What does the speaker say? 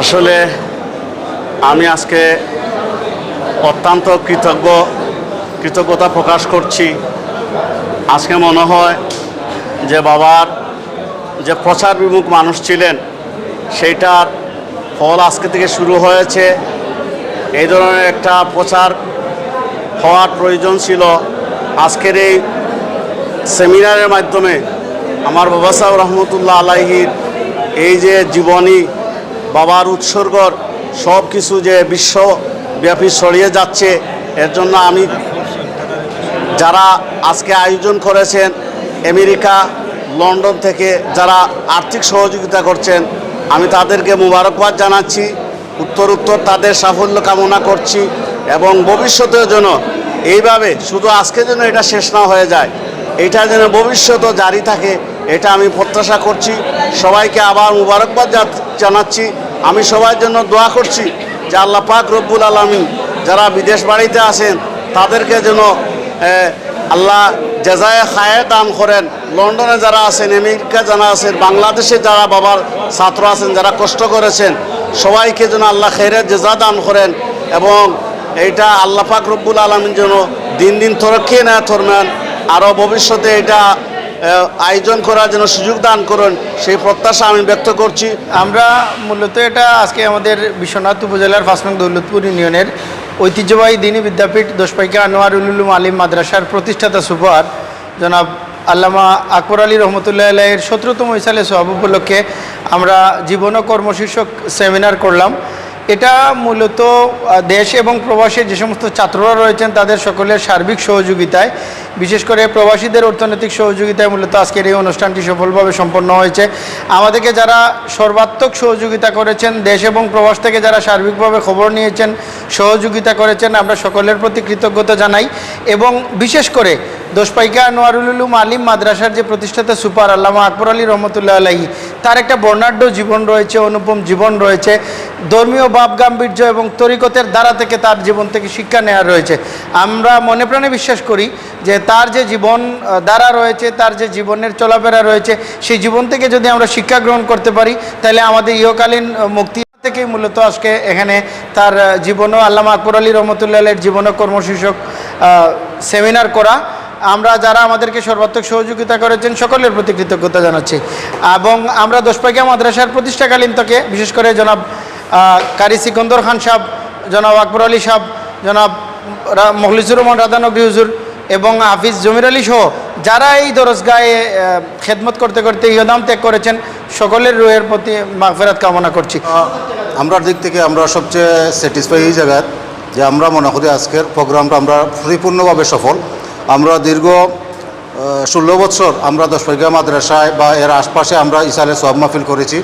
আসলে আমি আজকে অত্যন্ত কৃতজ্ঞ, কৃতজ্ঞতা প্রকাশ করছি। আজকে মনে হয় যে বাবার যে প্রচার বিমুখ মানুষ ছিলেন, সেইটার ফল আজকে থেকে শুরু হয়েছে। এই ধরনের একটা প্রচার হওয়ার প্রয়োজন ছিল। আজকের এই সেমিনারের মাধ্যমে আমার বাবা সাহেব রহমতুল্লাহ আলাহির এই যে জীবনী বাবার উৎসর্গর সব কিছু যে বিশ্বব্যাপী ছড়িয়ে যাচ্ছে, এর জন্য আমি যারা আজকে আয়োজন করেছেন, আমেরিকা, লন্ডন থেকে যারা আর্থিক সহযোগিতা করছেন, আমি তাদেরকে মুবারকবাদ জানাচ্ছি। উত্তর উত্তর তাদের সাফল্য কামনা করছি এবং ভবিষ্যতের জন্য এইভাবে শুধু আজকে যেন এটা শেষ না হয়ে যায়, এটা যেন ভবিষ্যতও জারি থাকে এটা আমি প্রত্যাশা করছি। সবাইকে আবার মুবারকবাদ জানাচ্ছি। আমি সবার জন্য দোয়া করছি যে আল্লাহ পাক রব্বুল আলমী যারা বিদেশ বাড়িতে আছেন, তাদেরকে যেন আল্লাহ জেজায় খায়ে দান করেন। লন্ডনে যারা আছেন, আমেরিকা যারা আছেন, বাংলাদেশে যারা বাবার ছাত্র আছেন, যারা কষ্ট করেছেন, সবাইকে যেন আল্লাহ খেরের জেজা দান করেন এবং এইটা আল্লাহ পাক রব্বুল আলমিন যেন দিন দিন তরক্কি না থরমেন আরও ভবিষ্যতে এটা আয়োজন করার জন্য সুযোগ দান করুন, সেই প্রত্যাশা আমি ব্যক্ত করছি। আমরা মূলত এটা আজকে আমাদের বিশ্বনাথ উপজেলার ফাঁসনং দৌলতপুর ইউনিয়নের ঐতিহ্যবাহী দিনী বিদ্যাপীঠ দোষপাইকা আনোয়ার উলুলুম আলিম মাদ্রাসার প্রতিষ্ঠাতা সুপার জনাব আল্লামা আকবর আলী রহমতুল্লাহ আলাইয়ের সতেরোতম ইসালে সব উপলক্ষে আমরা জীবন কর্মশীর্ষক সেমিনার করলাম। এটা মূলত দেশ এবং প্রবাসী যে সমস্ত ছাত্ররা রয়েছেন, তাদের সকলের সার্বিক সহযোগিতায়। বিশেষ করে প্রবাসীদের অর্থনৈতিক সহযোগিতায় মূলত আজকের এই অনুষ্ঠানটি সফলভাবে সম্পন্ন হয়েছে। আমাদেরকে যারা সর্বাত্মক সহযোগিতা করেছেন, দেশ এবং প্রবাস থেকে যারা সার্বিকভাবে খবর নিয়েছেন, সহযোগিতা করেছেন, আমরা সকলের প্রতি কৃতজ্ঞতা জানাই। এবং বিশেষ করে দোষপাইকা নোয়ারুল উলুম আলিম মাদ্রাসার যে প্রতিষ্ঠাতা সুপার আল্লামা আকবর আলী রহমতুল্লাহ আলাহি তার একটা বর্ণাঢ্য জীবন রয়েছে অনুপম জীবন রয়েছে ধর্মীয় ভাব গাম্ভীর্য এবং তরিকতের দ্বারা থেকে তার জীবন থেকে শিক্ষা নেওয়া রয়েছে। আমরা মনে প্রাণে বিশ্বাস করি যে তার যে জীবন দ্বারা রয়েছে তার যে জীবনের চলাফেরা রয়েছে সেই জীবন থেকে যদি আমরা শিক্ষা গ্রহণ করতে পারি তাহলে আমাদের ইহকালীন মুক্তি থেকেই মূলত আজকে এখানে তার আহ, জীবন ও আল্লামা আকবর আলী রহমতুল্লাহের জীবন ও কর্মশীর্ষক সেমিনার করা। আমরা যারা আমাদেরকে সর্বাত্মক সহযোগিতা করেছেন, সকলের প্রতি কৃতজ্ঞতা জানাচ্ছি। এবং আমরা দোষপাইকা মাদ্রাসার প্রতিষ্ঠাকালীন থেকে বিশেষ করে জনাব কারি সিকন্দর খান সাহেব, জনাব আকবর আলী সাহেব, জনাব রা- মখলিসুর রহমান রাধানগরী হুজুর এবং হাফিজ জমির আলী সহ যারা এই দরজগায়ে খেদমত করতে করতে ইয়দাম ত্যাগ করেছেন, সকলের রুহের প্রতি মাগফেরাত কামনা করছি। আমরার দিক থেকে আমরা সবচেয়ে স্যাটিসফাই এই জায়গার যে আমরা মনে করি আজকের প্রোগ্রামটা আমরা পরিপূর্ণভাবে সফল। আমরা দীর্ঘ ষোলো বছর আমরা দশপাইকা মাদ্রাসায় বা এর আশপাশে আমরা ইসালে সব মাহফিল করেছি।